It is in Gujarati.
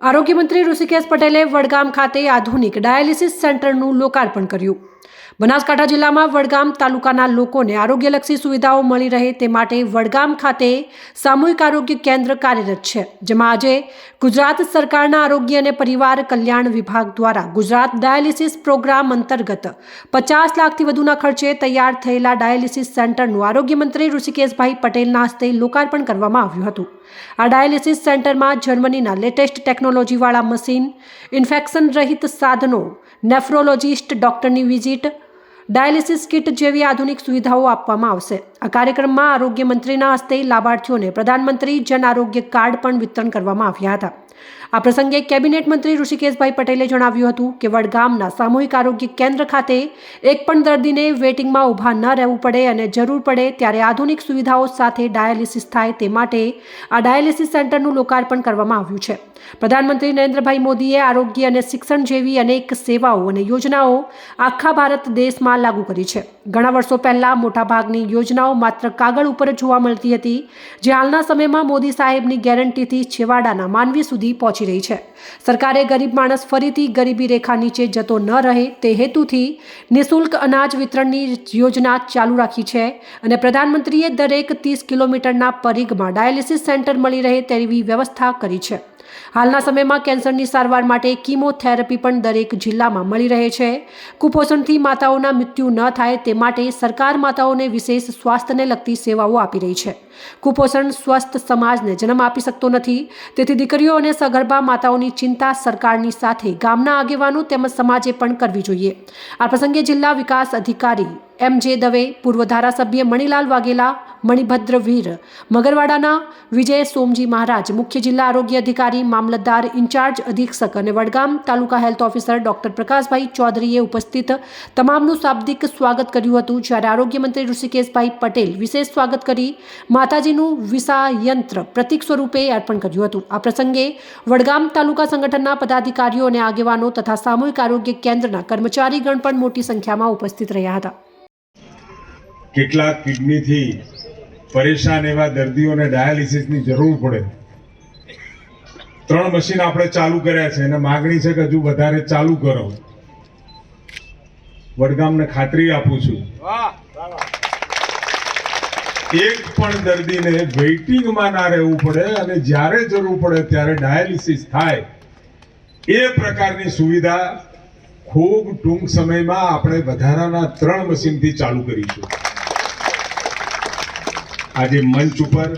આરોગ્ય મંત્રી ઋષિકેશ પટેલે વડગામ ખાતે આધુનિક ડાયાલિસિસ સેન્ટરનું લોકાર્પણ કર્યું. બનાસકાંઠા જિલ્લામાં વડગામ તાલુકાના લોકોને આરોગ્યલક્ષી સુવિધાઓ મળી રહે તે માટે વડગામ ખાતે સામૂહિક આરોગ્ય કેન્દ્ર કાર્યરત છે, જેમાં આજે ગુજરાત સરકારના આરોગ્ય અને પરિવાર કલ્યાણ વિભાગ દ્વારા ગુજરાત ડાયાલિસિસ પ્રોગ્રામ અંતર્ગત પચાસ લાખથી વધુના ખર્ચે તૈયાર થયેલા ડાયાલિસિસ સેન્ટરનું આરોગ્ય મંત્રી ઋષિકેશભાઈ પટેલના હસ્તે લોકાર્પણ કરવામાં આવ્યું હતું. આ ડાયાલિસિસ સેન્ટરમાં જર્મનીના લેટેસ્ટ ટેકનોલોજીવાળા મશીન ઇન્ફેક્શન રહિત સાધનો, નેફ્રોલોજિસ્ટ ડોક્ટરની વિઝિટ, ડાયાલિસિસ કિટ જેવી આધુનિક સુવિધાઓ આપવામાં આવશે. આ કાર્યક્રમમાં આરોગ્ય મંત્રીના હસ્તે લાભાર્થીઓને પ્રધાનમંત્રી જન આરોગ્ય કાર્ડ પણ વિતરણ કરવામાં આવ્યા હતા. આ પ્રસંગે કેબિનેટ મંત્રી ઋષિકેશભાઈ પટેલે જણાવ્યું હતું કે વડગામના સામૂહિક આરોગ્ય કેન્દ્ર ખાતે એક પણ દર્દીને વેટિંગમાં ઊભા ન રહેવું પડે અને જરૂર પડે ત્યારે આધુનિક સુવિધાઓ સાથે ડાયાલિસિસ થાય તે માટે આ ડાયાલિસિસ સેન્ટરનું લોકાર્પણ કરવામાં આવ્યું છે. પ્રધાનમંત્રી નરેન્દ્રભાઈ મોદીએ આરોગ્ય અને શિક્ષણ જેવી અનેક સેવાઓ અને યોજનાઓ આખા ભારત દેશમાં લાગુ કરી છે. ઘણા વર્ષો પહેલા મોટાભાગની યોજનાઓ માત્ર કાગળ ઉપર જ જોવા મળતી હતી. જે હાલના સમયમાં મોદી સાહેબની ગેરંટીથી છેવાડાના માનવી સુધી પહોંચી રહી છે. સરકારે ગરીબ માણસ ફરીથી ગરીબી રેખા નીચે જતો ન રહે તે હેતુથી નિઃશુલ્ક અનાજ વિતરણની યોજના ચાલુ રાખી છે અને પ્રધાનમંત્રીએ દરેક ત્રીસ કિલોમીટરના પરિઘમાં ડાયાલિસિસ સેન્ટર મળી રહે તેવી વ્યવસ્થા કરી છે. હાલના સમયમાં કેન્સરની સારવાર માટે કીમોથેરાપી પણ દરેક જિલ્લામાં મળી રહે છે. કુપોષણથી માતાઓના મૃત્યુ ન થાય તે માટે સરકાર માતાઓને વિશેષ સ્વાસ્થ્યને લગતી સેવાઓ આપી રહી છે. કુપોષણ સ્વસ્થ સમાજને જન્મ આપી શકતો નથી. તેથી દીકરીઓ અને સગર્ભા માતાઓની ચિંતા સરકારની સાથે ગામના આગેવાનો તેમજ સમાજે પણ કરવી જોઈએ. આ પ્રસંગે જિલ્લા વિકાસ અધિકારી એમ જે દવે પૂર્વ ધારાસભ્ય મણિલાલ વાઘેલા, મણિભદ્ર વીર. મગરવાડાના વિજય સોમજી મહારાજ, મુખ્ય જિલ્લા આરોગ્ય અધિકારી, મામલતદાર ઇન્ચાર્જ, અધિક્ષક અને વડગામ તાલુકા હેલ્થ ઓફિસર ડોક્ટર પ્રકાશભાઈ ચૌધરીએ ઉપસ્થિત તમામનું શાબ્દિક સ્વાગત કર્યું હતું. જ્યારે આરોગ્ય મંત્રી ઋષિકેશભાઈ પટેલ વિશેષ સ્વાગત કરી માતાજીનું વિસાયંત્ર પ્રતિક સ્વરૂપે અર્પણ કર્યું હતું. આ પ્રસંગે વડગામ તાલુકા સંગઠનના પદાધિકારીઓ અને આગેવાનો તથા સામૂહિક આરોગ્ય કેન્દ્રના કર્મચારીગણ પણ મોટી સંખ્યામાં ઉપસ્થિત રહ્યા હતા. કેટલાક કિડનીથી પરેશાન એવા દર્દીઓને ડાયાલિસિસની જરૂર પડે. ત્રણ મશીન આપણે ચાલુ કર્યા છે. અને માગણી છે કે હજુ વધારે ચાલુ કરો. વડગામને ખાતરી આપું છું. એક પણ દર્દીને વેઇટિંગમાં ના રહેવું પડે અને જ્યારે જરૂર પડે ત્યારે ડાયાલિસિસ થાય. એ પ્રકારની સુવિધા ખૂબ ટૂંક સમયમાં આપણે વધારાના ત્રણ મશીનથી ચાલુ કરીશું. આજે મંચ ઉપર